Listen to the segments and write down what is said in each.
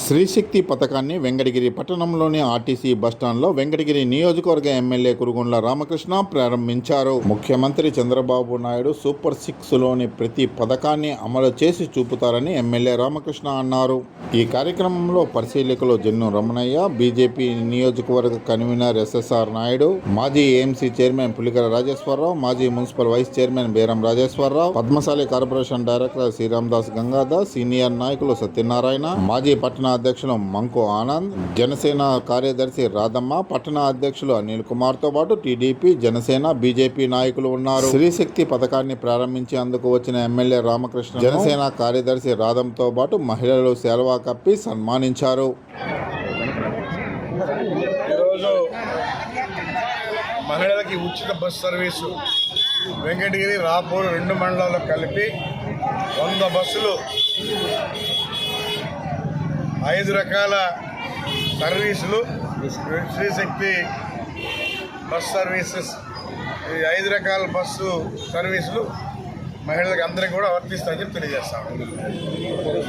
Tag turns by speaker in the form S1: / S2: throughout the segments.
S1: Srishakti పథకాన్ని వెంకటగిరి పట్టణంలోని RTC బస్టాండ్లో వెంకటగిరి నియోజకవర్గ ఎమ్మెల్యే కురుగుండ్ల రామకృష్ణ ప్రారంభించారు. ముఖ్యమంత్రి చంద్రబాబు నాయుడు సూపర్ సిక్స్లోని ప్రతి పథకాన్ని అమలు చేసి చూపుతారని ఎమ్మెల్యే రామకృష్ణ అన్నారు. ఈ కార్యక్రమంలో పరిశీలకులు జన్ను రమణయ్య బీజేపీ నియోజకవర్గ కన్వీనర్ ఎస్ఎస్ఆర్ నాయుడు మాజీ ఏఎంసీ చైర్మన్ పులికర రాజేశ్వరరావు మాజీ municipal vice chairman Beram Rajeshwararao Padmashali corporation director Sriramdas Gangadhar senior నాయకులు సత్యనారాయణ మాజీ పట్టణ పట్టణ అధ్యక్షులు మంకు ఆనంద్ జనసేన కార్యదర్శి రాధమ్మ పట్టణ అధ్యక్షులు అనిల్ కుమార్తో పాటు టీడీపీ జనసేన బీజేపీ నాయకులు ఉన్నారు. శ్రీశక్తి పథకాన్ని ప్రారంభించేందుకు వచ్చిన ఎమ్మెల్యే రామకృష్ణ జనసేన కార్యదర్శి రాధంతో పాటు మహిళలు సేల్వా కప్పి సన్మానించారు.
S2: మహిళలకి ఉచిత బస్ సర్వీసు. వెంకటగిరి రాపూర్ రెండు మండలాలు కలిపి వంద బస్సులు ఐదు రకాల సర్వీసులు. Srishakti bus services. ఈ ఐదు రకాల బస్సు సర్వీసులు మహిళలకు అందరికీ కూడా వర్తిస్తాయని చెప్పి తెలియజేస్తాం.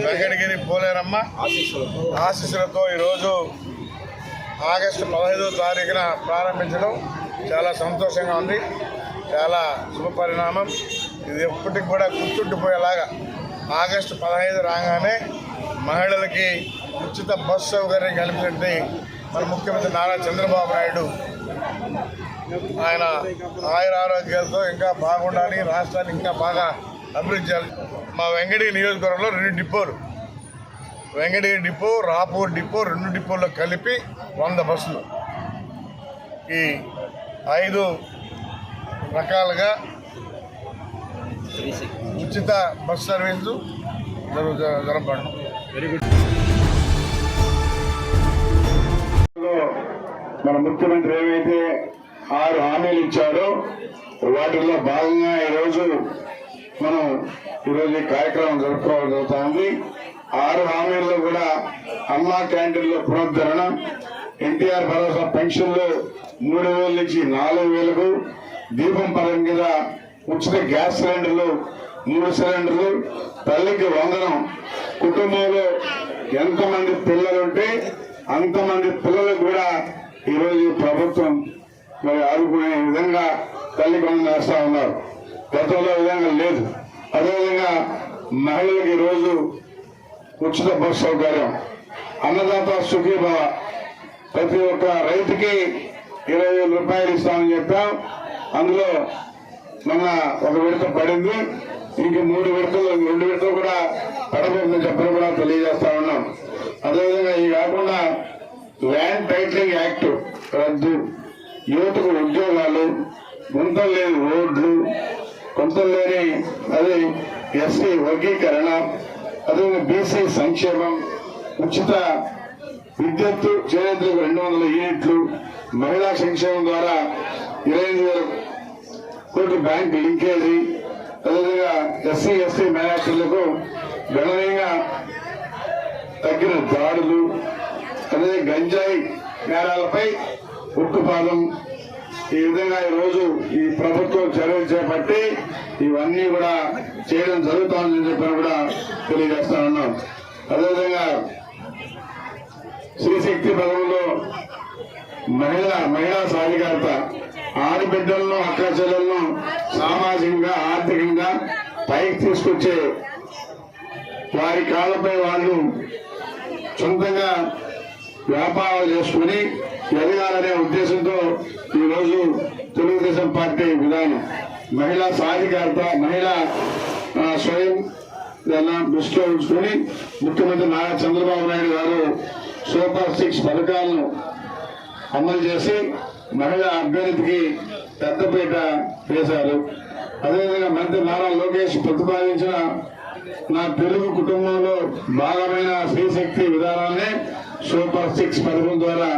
S2: వెంకటగిరి పోలేరమ్మ ఆశీస్సులతో ఈరోజు ఆగస్టు పదహైదో తారీఖున ప్రారంభించడం చాలా సంతోషంగా ఉంది. చాలా శుభ పరిణామం. ఇది ఎప్పటికి కూడా గుర్తుండిపోయేలాగా ఆగస్టు పదహైదు రాగానే మహిళలకి ఉచిత బస్సు సౌకర్యం కల్పించండి మన ముఖ్యమంత్రి నారా చంద్రబాబు నాయుడు ఆయన ఆయుర ఆరోగ్యాలతో ఇంకా బాగుండాలి రాష్ట్రాన్ని ఇంకా బాగా అభివృద్ధి చేయాలి. మా వెంకటగిరి నియోజకవర్గంలో రెండు డిపోలు. వెంకటగిరి డిపో రాపూర్ డిపో రెండు డిపోల్లో కలిపి వంద బస్సులు. ఈ ఐదు రకాలుగా ఉచిత బస్ సర్వీసు జరుగు
S3: మన ముఖ్యమంత్రి ఏవైతే ఆరు హామీలు ఇచ్చాడో వాటిల్లో భాగంగా ఈరోజు మనం ఈరోజు ఈ కార్యక్రమం జరుపుకోవడం జరుగుతుంది. ఆరు హామీల్లో కూడా అమ్మా క్యాంటీన్లో పునరుద్ధరణ ఎన్టీఆర్ భరోసా పెన్షన్లు మూడు వేల నుంచి నాలుగు వేలకు దీపం పథకం కింద ఉచిత గ్యాస్ సిలిండర్లు మూడు సిలిండర్లు తల్లికి వందనం కుటుంబంలో ఎంతమంది పిల్లలుంటే అంతమంది పిల్లలకు కూడా ఈరోజు ప్రభుత్వం మరి ఆడుకునే విధంగా తల్లికి వేస్తా ఉన్నారు. గతంలో విధంగా లేదు. అదేవిధంగా మహిళలకు ఈరోజు ఉచిత బస్సు సౌకర్యం. అన్నదాత సుఖీభవ. ప్రతి ఒక్క రైతుకి ఇరవై వేల రూపాయలు ఇస్తామని చెప్పాం. అందులో మొన్న ఒక విడత పడింది. ఇంక మూడు విడతలు రెండు విడతలు కూడా పడబోతుందని చెప్పని కూడా తెలియజేస్తా ఉన్నాం. అదేవిధంగా ఇవి కాకుండా ల్యాండ్ టైటిలింగ్ యాక్ట్ రద్దు. యువతకు ఉద్యోగాలు గుంతలు లేని రోడ్లు గుంతలు లేని అదే ఎస్సీ వర్గీకరణ అదేవిధంగా బీసీ సంక్షేమం ఉచిత విద్యుత్తు చేనేతలకు రెండు వందల యూనిట్లు మహిళా సంక్షేమం ద్వారా ఇరవై ఎనిమిది వేల కోట్ల బ్యాంక్ లింకేజీ అదేవిధంగా ఎస్సీ ఎస్టీ మైనార్టీలకు గణనీయంగా తగ్గిన దాడులు అదే గంజాయి నేరాలపై ఉక్కుపాదం. ఈ విధంగా ఈ రోజు ఈ ప్రభుత్వం చర్యలు చేపట్టి ఇవన్నీ కూడా చేయడం జరుగుతుందని చెప్పని కూడా తెలియజేస్తా ఉన్నాం. అదేవిధంగా శ్రీశక్తి పదవులో మహిళ మహిళా సాధికారత ఆడబిడ్డలను అక్కచెల్లెలను సామాజికంగా ఆర్థికంగా పైకి తీసుకొచ్చే వారి కాళ్ళపై వాళ్ళు సొంతంగా వ్యాపారాలు చేసుకుని ఎదగాలనే ఉద్దేశంతో ఈరోజు తెలుగుదేశం పార్టీ విధానం. మహిళా సాధికారత మహిళా స్వయం దృష్టిలో ఉంచుకొని ముఖ్యమంత్రి నారా చంద్రబాబు నాయుడు గారు సూపర్ సిక్స్ పథకాలను అమలు చేసి మహిళా అభ్యర్థికి పెద్దపీట వేశారు. అదేవిధంగా మంత్రి నారా లోకేష్ ప్రతిపాదించిన నా తెలుగు కుటుంబంలో భాగమైన శ్రీశక్తి విధానాన్ని సూపర్ సిక్స్ పథకం ద్వారా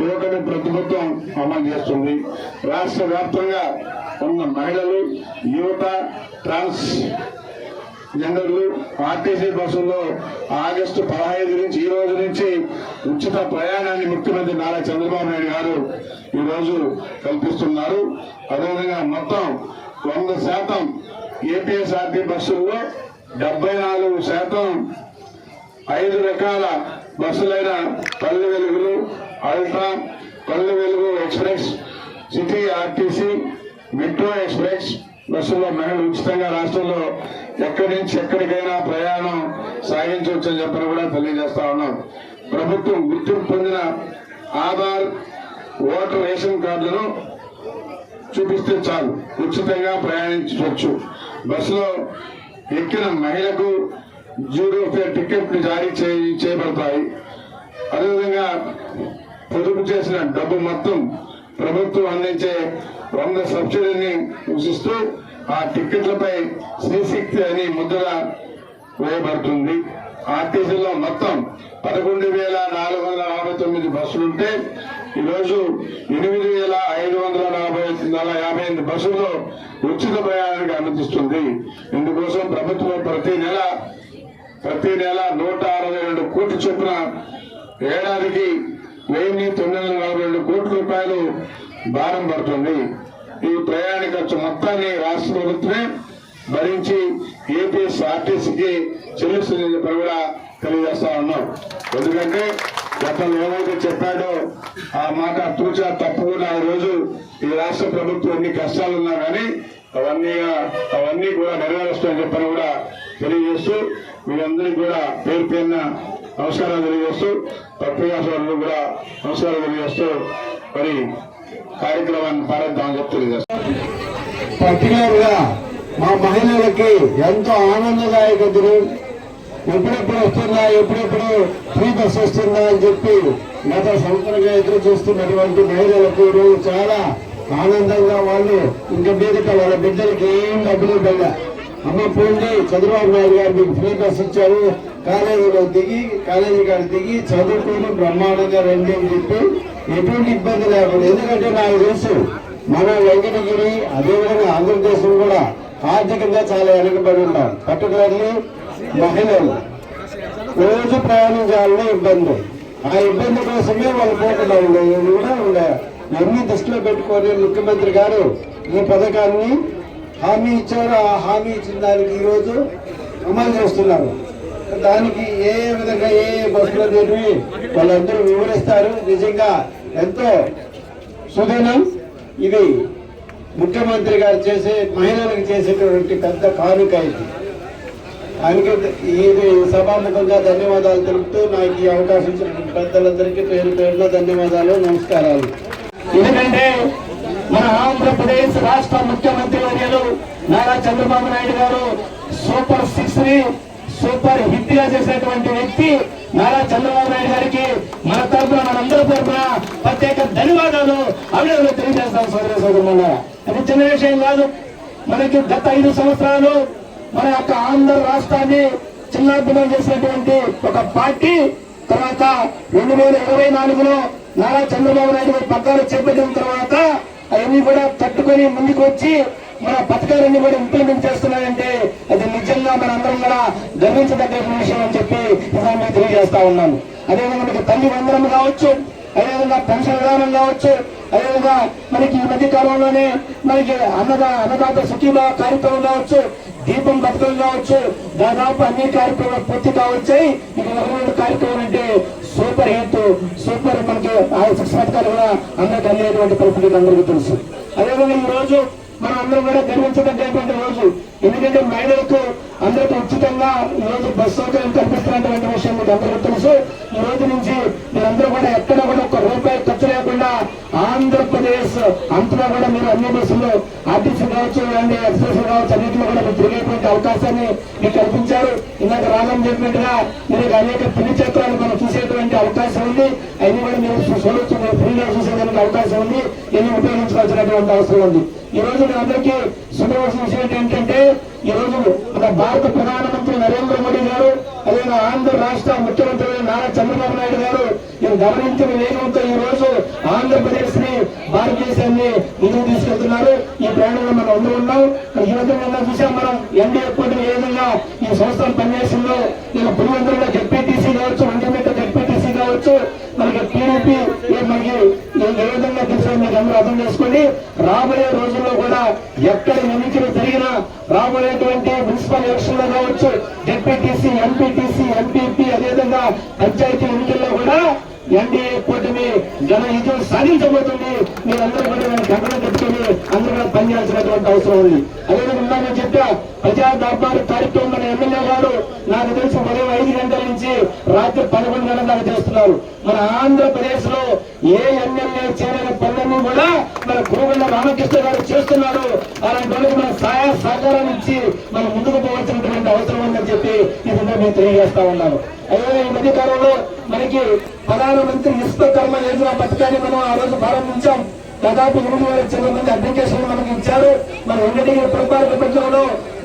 S3: యువకుని ప్రభుత్వం అమలు చేస్తుంది. రాష్ట్ర వ్యాప్తంగా ఉన్న మహిళలు యువత ట్రాన్స్ జెండర్లు ఆర్టీసీ బస్సుల్లో ఆగస్టు పదహైదు నుంచి ఈ రోజు నుంచి ఉచిత ప్రయాణాన్ని ముఖ్యమంత్రి నారా చంద్రబాబు నాయుడు గారు ఈ రోజు కల్పిస్తున్నారు. అదేవిధంగా మొత్తం వంద శాతం ఏపీఎస్ఆర్టీ బస్సుల్లో డెబ్బై నాలుగు శాతం ఐదు రకాల బస్సులైన పల్లె వెలుగులు ultra Palle Velugu express city RTC metro express బస్సుల్లో మహిళలు ఉచితంగా రాష్ట్రంలో ఎక్కడి నుంచి ఎక్కడికైనా ప్రయాణం సాగించవచ్చని చెప్పని కూడా తెలియజేస్తా ఉన్నాం. ప్రభుత్వం గుర్తింపు పొందిన ఆధార్ ఓటర్ రేషన్ కార్డులను చూపిస్తే చాలు. ఉచితంగా ప్రయాణించవచ్చు. బస్సులో ఎక్కిన మహిళకు జీరో ఫేర్ టికెట్లు జారీ చేయ- చేయబడతాయి. అదేవిధంగా పొదుపు చేసిన డబ్బు మొత్తం ప్రభుత్వం అందించే వంద సబ్సిడీని సూచిస్తూ ఆ టిక్కెట్లపై శ్రీశక్తి అని ముద్ర వేయబడుతుంది. ఆర్టీసీలో మొత్తం పదకొండు వేల నాలుగు వందల అరవై తొమ్మిది బస్సులుంటే ఈరోజు ఎనిమిది వేల ఐదు వందల నలభై నలభై యాభై ఎనిమిది బస్సుల్లో ఉచిత ప్రయాణానికి అనుమతిస్తుంది. ఇందుకోసం ప్రభుత్వం ప్రతి నెల ప్రతి నెల నూట అరవై రెండు కోట్ల చొప్పున ఏడాదికి వెయ్యి తొమ్మిది వందల నలభై రెండు కోట్ల రూపాయలు భారం పడుతుంది. ఈ ప్రయాణ ఖర్చు మొత్తాన్ని రాష్ట్ర ప్రభుత్వమే భరించి ఏపీఎస్ ఆర్టీసీకి చెల్లిస్తుందని చెప్పి కూడా తెలియజేస్తా ఉన్నాం. ఎందుకంటే గతంలో ఏమైతే చెప్పాడో ఆ మాట తూచా తప్పకుండా ఈ రోజు ఈ రాష్ట్ర ప్రభుత్వం ఎన్ని కష్టాలు ఉన్నా కానీ అవన్నీ అవన్నీ కూడా నెరవేరుస్తాయని చెప్పని కూడా తెలియజేస్తూ మీరందరికీ కూడా పేరు పేరున నమస్కారాలు తెలియజేస్తూ పత్రికా సోదరులు కూడా నమస్కారాలు తెలియజేస్తూ మరి కార్యక్రమాన్ని ప్రారంభిద్దామని చెప్పి తెలియజేస్తాం.
S4: పర్టికులర్గా మా మహిళలకి ఎంతో ఆనందదాయకతను ఎప్పుడెప్పుడు వస్తుందా ఎప్పుడెప్పుడు ఫ్రీ బస్ వస్తుందా అని చెప్పి గత సంవత్సరంగా ఎదురు చూస్తున్నటువంటి మహిళలకు ఈరోజు చాలా ఆనందంగా వాళ్ళు ఇంకా మీదట వాళ్ళ బిడ్డలకి ఏం డబ్బులు వెళ్ళా అమ్మ పోండి చంద్రబాబు నాయుడు గారు మీకు ఫ్రీ బస్ ఇచ్చారు కాలేజీలో దిగి కాలేజీ కాడ దిగి చదువుకొని బ్రహ్మాండంగా రండి అని చెప్పి ఎటువంటి ఇబ్బంది లేకుండా. ఎందుకంటే నాకు తెలుసు మన వెంకటగిరి అదేవిధంగా ఆంధ్రప్రదేశ్ కూడా ఆర్థికంగా చాలా వెనుకబడి ఉంటాం పర్టికులర్లీ మహిళలు రోజు ప్రయాణించాలనే ఇబ్బంది. ఆ ఇబ్బంది కోసమే వాళ్ళు పోకుండా ఉండేది కూడా ఉండే ఇవన్నీ దృష్టిలో పెట్టుకొని ముఖ్యమంత్రి గారు ఈ పథకాన్ని హామీ ఇచ్చారు. ఆ హామీ ఇచ్చిన దానికి ఈరోజు అమలు చేస్తున్నారు. దానికి ఏ విధంగా ఏ ఏ బస్సులు అనేవి వాళ్ళందరూ వివరిస్తారు. నిజంగా ఎంతో సుదీనం ఇది ముఖ్యమంత్రి గారు చేసే మహిళలకు చేసేటువంటి పెద్ద కానుక ఇది. ఆయనకి ఇది సభాముఖంగా ధన్యవాదాలు తెలుపుతూ నాకు ఈ అవకాశం ఇచ్చిన పెద్దలందరికీ పేరు పేరున ధన్యవాదాలు నమస్కారాలు.
S5: ఎందుకంటే మన ఆంధ్రప్రదేశ్ రాష్ట్ర ముఖ్యమంత్రి వర్యులు నారా చంద్రబాబు నాయుడు గారు సూపర్ సిక్స్ని సూపర్ హిట్గా చేసినటువంటి వ్యక్తి నారా చంద్రబాబు నాయుడు గారికి మన తరఫున మనందరి తరఫున ప్రత్యేక ధన్యవాదాలు అభినందనలు తెలియజేస్తాం సోదర సోదరుల అది చిన్న విషయం కాదు. మనకి గత ఐదు సంవత్సరాలు మన యొక్క ఆంధ్ర రాష్ట్రాన్ని చిన్నాభిన్నం చేసినటువంటి ఒక పార్టీ తర్వాత రెండు వేల ఇరవై నాలుగులో నారా చంద్రబాబు నాయుడు పగ్గాలు పథకాలు చేపట్టిన తర్వాత అవన్నీ కూడా తట్టుకొని ముందుకు వచ్చి మన పథకాలన్నీ కూడా ఇంప్లిమెంట్ చేస్తున్నాయంటే అది నిజంగా మన అందరం కూడా గర్వించదగ్గ విషయం అని చెప్పి ఇవాళ తెలియజేస్తా ఉన్నాను. అదేవిధంగా మనకి తల్లి వందనం కావచ్చు అదేవిధంగా పెన్షన్ విధానం కావచ్చు అదేవిధంగా మనకి ఈ మధ్య కాలంలోనే మనకి అన్నదా అన్నదాత సుఖీభావ కార్యక్రమం కావచ్చు దీపం కావచ్చు దాదాపు అన్ని కార్యక్రమాలు పూర్తి కావచ్చాయి ఇక ఒక రెండు కార్యక్రమం అంటే సూపర్ హిట్ సూపర్ మనకి ఆ శిక్షణ పథకాలు కూడా అందరికి అందేటువంటి పరిస్థితి అందరికీ తెలుసు. అదేవిధంగా ఈ రోజు మనం అందరం కూడా గర్వించదగ్గటువంటి రోజు. ఎందుకంటే మహిళలకు అందరికీ ఉచితంగా ఈ రోజు బస్సు సౌకర్యం కల్పిస్తున్నటువంటి విషయం మీకు అందరికీ తెలుసు. ఆంధ్రప్రదేశ్ అంతలో కూడా మీరు అన్ని బస్సులు ఆర్టీసీ కావచ్చు అండి ఎక్స్ప్రెస్ కావచ్చు అన్నింటిలో కూడా మీరు తిరిగేటువంటి అవకాశాన్ని మీకు కల్పించారు. ఇందాక రామం చెప్పినట్టుగా మీరు అనేక పిల్లి చక్రాలు మనం చూసేటువంటి అవకాశం ఉంది. అవి కూడా మీరు చూడొచ్చు. మీరు ఫ్రీగా చూసేదానికి అవకాశం ఉంది. ఇవి ఉపయోగించుకోవాల్సినటువంటి అవసరం ఉంది. ఈ రోజు మీ అందరికీ శుభవలసిన విషయం ఏంటంటే ఈ రోజు మన భారత ప్రధానమంత్రి నరేంద్ర మోడీ గారు అదే ఆంధ్ర రాష్ట్ర ముఖ్యమంత్రి నారా చంద్రబాబు నాయుడు గారు ఇది గమనించిన వేగంతో ఈ రోజు ఆంధ్రప్రదేశ్ని భారతదేశాన్ని ముందుకు తీసుకెళ్తున్నారు. ఈ ప్రయాణంలో మనం అందరూ ఉన్నాం. ఈ నిన్న చూసాం మనం ఎన్డీఏ కూటమి ఏ విధంగా ఈ సంవత్సరం పనిచేసిందో. ఇలా పులివెందులో జెడ్పీటీసీ కావచ్చు కావచ్చు మనకి టీడీపీ మనకి ఏ- విధంగా తీసుకుని మీకు అందరూ అర్థం చేసుకోండి రాబోయే రోజుల్లో కూడా ఎక్కడ ఎన్నికలు జరిగినా రాబోయేటువంటి మున్సిపల్ ఎలక్షన్లో కావచ్చు జెడ్పీటీసీ ఎంపీటీసీ ఎంపీపీ అదేవిధంగా పంచాయతీ ఎన్నికల్లో కూడా ఎన్డీఏ కూటమి ఘన విజయం సాధించబోతుంది. మీరందరూ కూడా నేను గమనం పెట్టుకుని అందరూ కూడా పనిచేయాల్సినటువంటి అవసరం ఉంది. అదేవిధంగా నేను చెప్పా ప్రజా దర్బారు కార్యక్రమం మన ఎమ్మెల్యే గారు నాకు తెలిసి ఉదయం ఐదు గంటల నుంచి రాత్రి పదకొండు గంటల దాకా చేస్తున్నారు. మన ఆంధ్రప్రదేశ్లో ఏ ఎమ్మెల్యే చేయని పనులన్నీ కూడా మన గురుగొండ రామకృష్ణ గారు చేస్తున్నారు. అలాంటి వాళ్ళకి మన సహాయ సహకారం ఇచ్చి మనం ముందుకు పోవాల్సినటువంటి అవసరం ఉందని చెప్పి ఈ సందర్భంగా తెలియజేస్తా ఉన్నాను. అదే ఈ మధ్య కాలంలో మనకి ప్రధానమంత్రి విశ్వకర్మ యోజన పథకాన్ని మనం ఆ రోజు ప్రారంభించాం. దాదాపు ఎనిమిది వేల చిన్న మంది అప్లికేషన్లు మనకి ఇచ్చారు. మన వెంకటగిరి పరిపాలన ప్రజలలో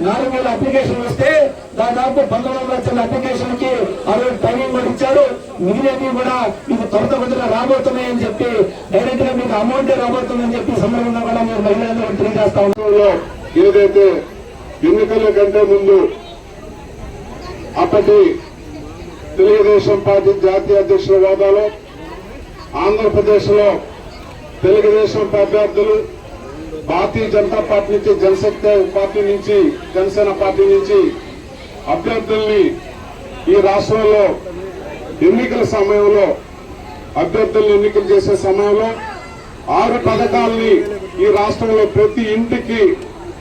S5: నాలుగు వేల అప్లికేషన్లు వస్తే దాదాపు పంతొమ్మిది వందల చిన్న అప్లికేషన్కి ఆ రోజు టైమింగ్ కూడా ఇచ్చారు. మిగిలినవి కూడా మీకు త్వరత కొద్దిగా రాబోతున్నాయని చెప్పి డైరెక్ట్గా మీకు అమౌంట్ రాబోతుందని చెప్పి సందర్భంగా కూడా మీరు మహిళలందరూ తెలియజేస్తా ఉన్నాం
S6: ఏదైతే ఎన్నికల కంటే ముందు అప్పటి తెలుగుదేశం పార్టీ జాతీయ అధ్యక్షుల హోదాలో ఆంధ్రప్రదేశ్లో తెలుగుదేశం అభ్యర్థులు భారతీయ జనతా పార్టీ నుంచి జనశక్తి పార్టీ నుంచి జనసేన పార్టీ నుంచి అభ్యర్థుల్ని ఈ రాష్ట్రంలో ఎన్నికల సమయంలో అభ్యర్థులను ఎన్నికలు చేసే సమయంలో ఆరు పథకాల్ని ఈ రాష్ట్రంలో ప్రతి ఇంటికి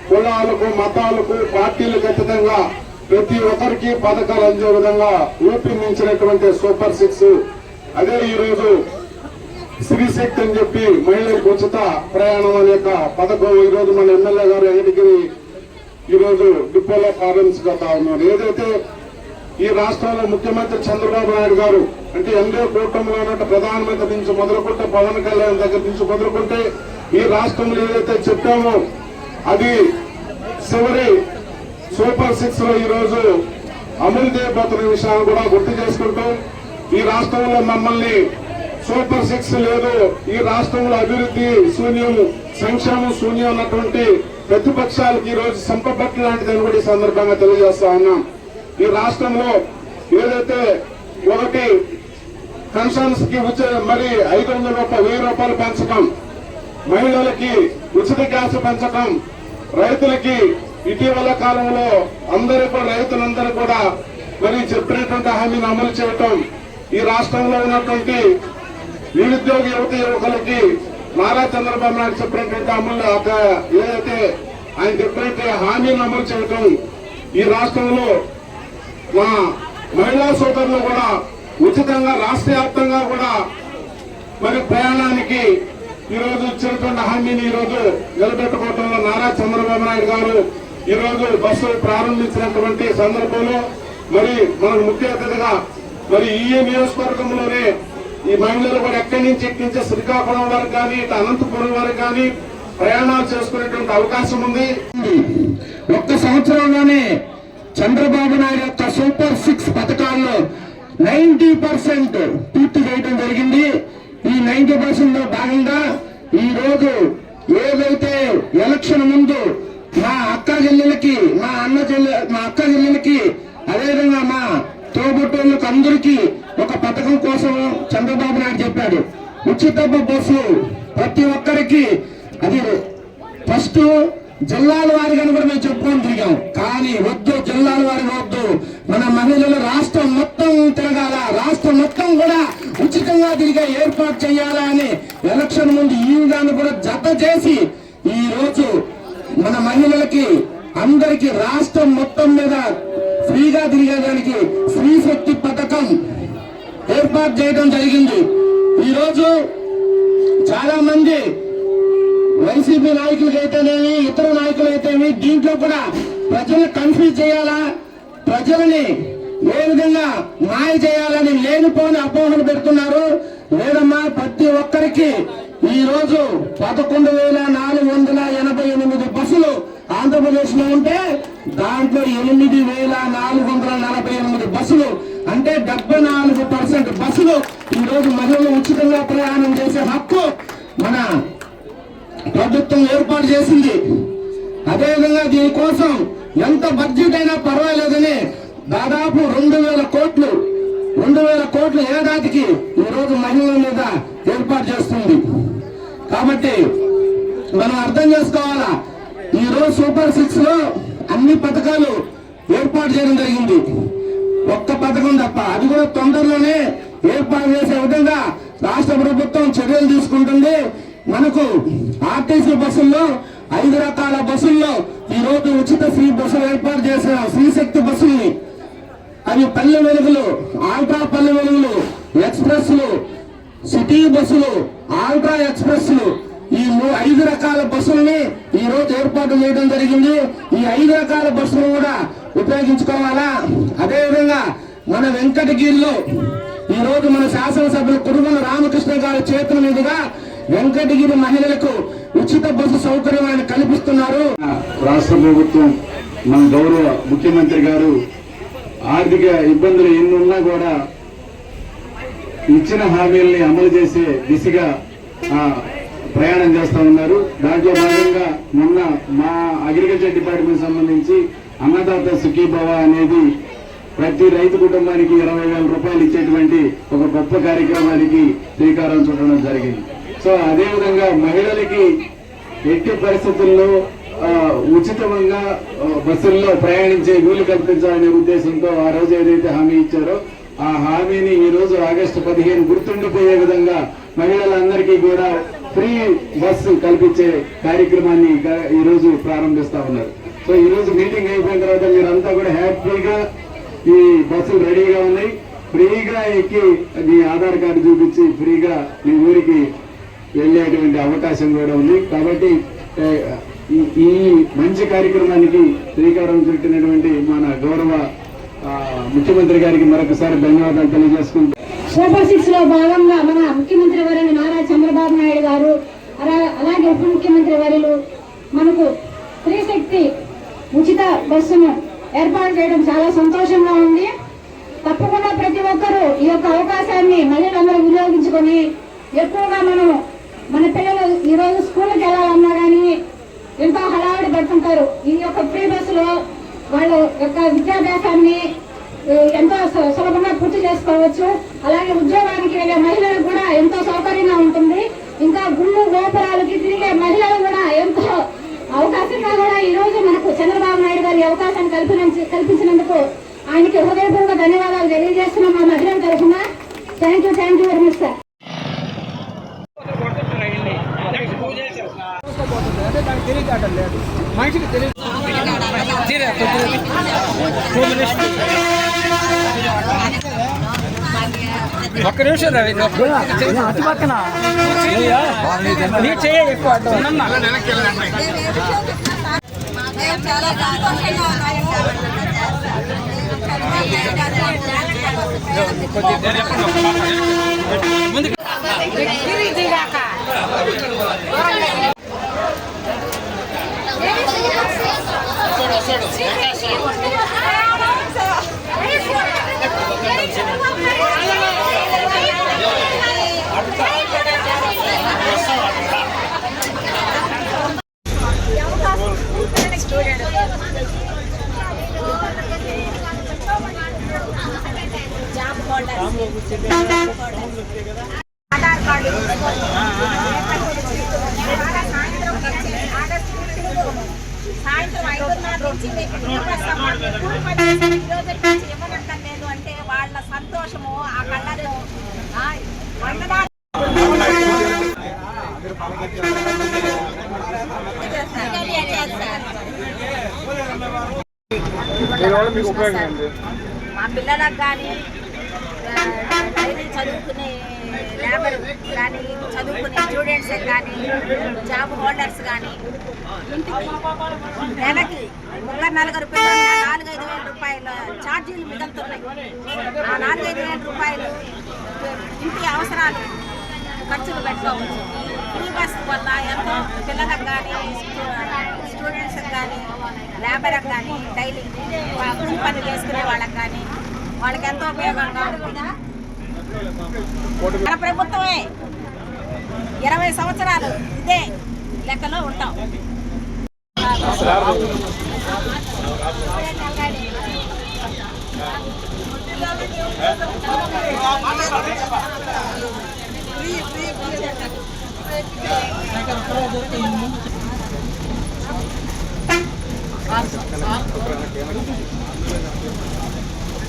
S6: కులాలకు మతాలకు పార్టీలకు అతీతంగా ప్రతి ఒక్కరికి పథకాలు అందే విధంగా రూపొందించినటువంటి సూపర్ సిక్స్. అదే ఈరోజు రోజు అని చెప్పి మహిళలకు ఉచిత ప్రయాణం అనే యొక్క పథకం ఈరోజు మన ఎమ్మెల్యే గారు ఎన్నికని ఈరోజు డిపోలో ప్రారంభించగలుగుతా ఉన్నారు. ఏదైతే ఈ రాష్ట్రంలో ముఖ్యమంత్రి చంద్రబాబు నాయుడు గారు అంటే ఎన్డీఏ కూటమిలో ఉన్నట్టు ప్రధానమంత్రి నుంచి మొదలుకుంటే పవన్ కళ్యాణ్ దగ్గర నుంచి మొదలుకుంటే ఈ రాష్ట్రంలో ఏదైతే చెప్పామో అది చివరి సూపర్ సిక్స్లో ఈ రోజు అమలు చేయబోతున్న విషయాన్ని కూడా గుర్తు చేసుకుంటూ ఈ రాష్ట్రంలో మమ్మల్ని సూపర్ సిక్స్ లేదు ఈ రాష్ట్రంలో అభివృద్ధి శూన్యం సంక్షేమం శూన్యం అన్నటువంటి ప్రతిపక్షాలకు ఈ రోజు సంపబట్టి లాంటిదని కూడా ఈ సందర్భంగా తెలియజేస్తా ఉన్నాం. ఈ రాష్ట్రంలో ఏదైతే ఒకటి పెన్షన్స్కి మరి ఐదు వందల రూపాయలు వెయ్యి రూపాయలు పెంచడం మహిళలకి ఉచిత గ్యాస్ పెంచడం రైతులకి ఇటీవల కాలంలో అందరూ కూడా రైతులందరూ కూడా మరి చెప్పినటువంటి హామీని అమలు చేయటం ఈ రాష్ట్రంలో ఉన్నటువంటి నిరుద్యోగ యువత యువకులకి నారా చంద్రబాబు నాయుడు చెప్పినటువంటి అమలు ఏదైతే ఆయన చెప్పినట్టు హామీని అమలు చేయటం ఈ రాష్ట్రంలో మా మహిళా సోదరులు కూడా ఉచితంగా రాష్ట్ర వ్యాప్తంగా కూడా మరి ప్రయాణానికి ఈ రోజు ఇచ్చినటువంటి హామీని ఈ రోజు నిలబెట్టుకోవడంలో నారా చంద్రబాబు నాయుడు గారు ఈ రోజు బస్సు ప్రారంభించినటువంటి సందర్భంలో మరి మనకు ముఖ్య అతిథిగా మరి ఈ నియోజకవర్గంలోనే ఈ మహిళలు కూడా ఎక్కడి నుంచి ఎక్కడి నుంచి శ్రీకాకుళం వరకు కానీ ఇటు అనంతపురం వరకు కానీ ప్రయాణాలు చేసుకునేటువంటి అవకాశం ఉంది.
S5: ఒక్క సంవత్సరంలోనే చంద్రబాబు నాయుడు యొక్క సూపర్ సిక్స్ పథకాల్లో నైన్టీ పర్సెంట్ పూర్తి చేయడం జరిగింది. ఈ నైన్టీ పర్సెంట్లో భాగంగా ఈ రోజు ఏదైతే ఎలక్షన్ ముందు మా అక్క చెల్లెలకి మా అన్న చెల్లె మా అక్క చెల్లెలకి అదేవిధంగా మా తోబుట్టోళ్ళకి అందరికీ ఒక పథకం కోసం చంద్రబాబు నాయుడు చెప్పాడు. ఉచిత బస్సు ప్రతి ఒక్కరికి అది ఫస్ట్ జిల్లాల వారిగా కూడా మేము చెప్పుకొని తిరిగాం. కానీ వద్దు జిల్లాల వారిగా వద్దు. మన మహిళలు రాష్ట్రం మొత్తం తిరగాల. రాష్ట్రం మొత్తం కూడా ఉచితంగా తిరిగే ఏర్పాటు చేయాలా అని ఎలక్షన్ ముందు ఈ విధాన్ని కూడా జత చేసి ఈ రోజు మన మహిళలకి అందరికి రాష్ట్రం మొత్తం మీద ఫ్రీగా తిరిగేదానికి స్త్రీ శక్తి పథకం ఏర్పాటు చేయడం జరిగింది. ఈరోజు చాలా మంది వైసీపీ నాయకులకి అయితేనేమి ఇతర నాయకులు అయితేనేమి దీంట్లో కూడా ప్రజల్ని కన్ఫ్యూజ్ చేయాలా? ప్రజలని ఏ విధంగా మాయ చేయాలని లేనిపోని అపోహలు పెడుతున్నారు? లేదమ్మా ప్రతి ఒక్కరికి ఈ రోజు పదకొండు వేల నాలుగు వందల ఎనభై ఎనిమిది బస్సులు ఆంధ్రప్రదేశ్లో ఉంటే దాంట్లో ఎనిమిది వేల నాలుగు వందల నలభై ఎనిమిది బస్సులు అంటే డెబ్బై నాలుగు పర్సెంట్ బస్సులు ఈ రోజు మహిళలు ఉచితంగా ప్రయాణం చేసే హక్కు మన ప్రభుత్వం ఏర్పాటు చేసింది. అదేవిధంగా దీనికోసం ఎంత బడ్జెట్ అయినా పర్వాలేదని దాదాపు రెండు వేల కోట్లు రెండు వేల కోట్లు ఏడాదికి ఈ రోజు మహిళల మీద ఏర్పాటు చేస్తుంది. కాబట్టి మనం అర్థం చేసుకోవాలా ఈ రోజు సూపర్ సిక్స్లో అన్ని పథకాలు ఏర్పాటు చేయడం జరిగింది. ఒక్క పథకం తప్ప అది కూడా తొందరలోనే ఏర్పాటు చేసే విధంగా రాష్ట్ర ప్రభుత్వం చర్యలు తీసుకుంటుంది. మనకు ఆర్టీసీ బస్సుల్లో ఐదు రకాల బస్సుల్లో ఈ రోజు ఉచిత ఫ్రీ బస్సులు ఏర్పాటు చేసిన శ్రీశక్తి బస్సుల్ని అవి పల్లె వెలుగులు ఆల్ట్రా పల్లె వెలుగులు ఎక్స్ప్రెస్లు సిటీ బస్సులు ఆల్ట్రా ఎక్స్ప్రెస్లు. ఈ ఐదు రకాల బస్సుల్ని ఈ రోజు ఏర్పాటు చేయడం జరిగింది. ఈ ఐదు రకాల బస్సులు కూడా ఉపయోగించుకోవాలా? అదేవిధంగా మన వెంకటగిరిలో ఈ రోజు మన శాసనసభ్యులు కురుమల రామకృష్ణ గారి చేతుల మీదుగా వెంకటగిరి మహిళలకు ఉచిత బస్సు సౌకర్యం ఆయన కల్పిస్తున్నారు
S7: రాష్ట్ర ప్రభుత్వం మన గౌరవ ముఖ్యమంత్రి గారు ఆర్థిక ఇబ్బందులు ఎన్నున్నా కూడా ఇచ్చిన హామీల్ని అమలు చేసే దిశగా ఆ, ప్రయాణం చేస్తా ఉన్నారు. దాంట్లో భాగంగా మొన్న మా అగ్రికల్చర్ డిపార్ట్మెంట్ సంబంధించి అన్నదాత సుఖీభవ అనేది ప్రతి రైతు కుటుంబానికి ఇరవై వేల రూపాయలు ఇచ్చేటువంటి ఒక గొప్ప కార్యక్రమానికి శ్రీకారం చుట్టడం జరిగింది. సో అదే విధంగా మహిళలకి ఎట్టి పరిస్థితుల్లో ఉచితంగా బస్సుల్లో ప్రయాణించే వీలు కల్పించాలనే ఉద్దేశంతో ఆ రోజు ఏదైతే హామీ ఇచ్చారో ఆ హామీని ఈ రోజు ఆగస్టు పదిహేను గుర్తుండిపోయే విధంగా మహిళలందరికీ కూడా ఫ్రీ బస్సు కల్పించే కార్యక్రమాన్ని ఈ రోజు ప్రారంభిస్తా ఉన్నారు. సో ఈ రోజు మీటింగ్ అయిపోయిన తర్వాత మీరంతా కూడా హ్యాపీగా ఈ బస్సులు రెడీగా ఉన్నాయి. ఫ్రీగా ఎక్కి మీ ఆధార్ కార్డు చూపించి ఫ్రీగా మీ ఊరికి వెళ్ళేటువంటి అవకాశం కూడా ఉంది. కాబట్టి ఈ- మంచి కార్యక్రమానికి శ్రీకారం చుట్టినటువంటి మన గౌరవ ముఖ్యమంత్రి గారికి మరొకసారి ధన్యవాదాలు తెలియజేసుకుంటూ
S8: సూపర్ సిక్స్లో భాగంగా మన ముఖ్యమంత్రి వారిని నారా చంద్రబాబు నాయుడు గారు అలా- అలాగే ఉప ముఖ్యమంత్రి వారిలు మనకు స్త్రీ శక్తి ఉచిత బస్సును ఏర్పాటు చేయడం చాలా సంతోషంగా ఉంది. తప్పకుండా ప్రతి ఒక్కరూ ఈ యొక్క అవకాశాన్ని మహిళలందరూ వినియోగించుకొని ఎక్కువగా మనం మన పిల్లలు ఈరోజు స్కూల్కి వెళ్ళాలన్నా కానీ ఎంతో హడావిడి పడుతుంటారు. ఈ యొక్క ఫ్రీ బస్సులో వాళ్ళ యొక్క విద్యాభ్యాసాన్ని ఎంతో సు- సులభంగా పూర్తి చేసుకోవచ్చు. అలాగే ఉద్యోగానికి వెళ్ళే మహిళలకు కూడా ఎంతో సౌకర్యంగా ఉంటుంది. ఇంకా గుళ్ళు గోపురాలకి తిరిగే మహిళలు కూడా ఎంతో అవకాశంగా కూడా ఈరోజు మనకు చంద్రబాబు నాయుడు గారి అవకాశాన్ని కల్పించినందుకు ఆయనకి హృదయపూర్వక ధన్యవాదాలు తెలియ మా మహిళల తరఫున thank you thank you very much sir
S9: ఒక్క పక్కన
S10: చాలా సంతోషంగా ఆధార్ కార్డు సాయంత్రం ఐదున్నర నుంచి మీకు లేదు అంటే వాళ్ళ సంతోషము ఆ కళ్ళలో ఆ, మా పిల్లలకు కానీ డైలీ చదువుకునే లేబర్ కానీ చదువుకునే స్టూడెంట్స్ కానీ జాబ్ హోల్డర్స్ కానీ ఇంటికి నెలకి ఒక నలుగురు పిల్లలు నాలుగైదు వేల రూపాయలు ఛార్జీలు మిగులుతున్నాయి. ఆ నాలుగైదు వేల రూపాయలు ఇంటి అవసరాలు ఖర్చులు పెట్టుకోవచ్చు. ఫ్రీ బస్ వల్ల ఎంతో పిల్లలకు కానీ స్టూడెంట్స్కి కానీ లేబర్కి కానీ డైలీ కూలి పనులు చేసుకునే వాళ్ళకి కానీ వాళ్ళకి ఎంతో ఉపయోగం మన ప్రభుత్వమే ఇరవై సంవత్సరాలు ఇదే లెక్కలో ఉంటాం.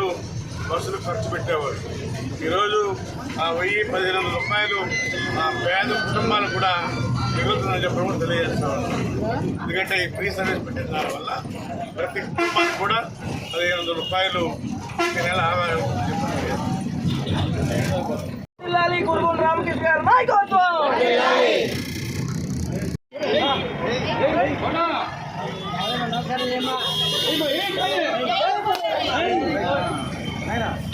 S2: రూపాయలు బస్సులు ఖర్చు పెట్టేవారు. ఈరోజు ఆ వెయ్యి పదిహేను వందల రూపాయలు ఆ పేద కుటుంబాలు కూడా మిగులుతుందని చెప్పడం తెలియజేస్తాను ఎందుకంటే ఈ ఫ్రీ సర్వీస్ పెట్టిన వల్ల ప్రతి కుటుంబానికి కూడా పదిహేను వందల రూపాయలు నెల ఆదాయం
S9: మాట్లాడి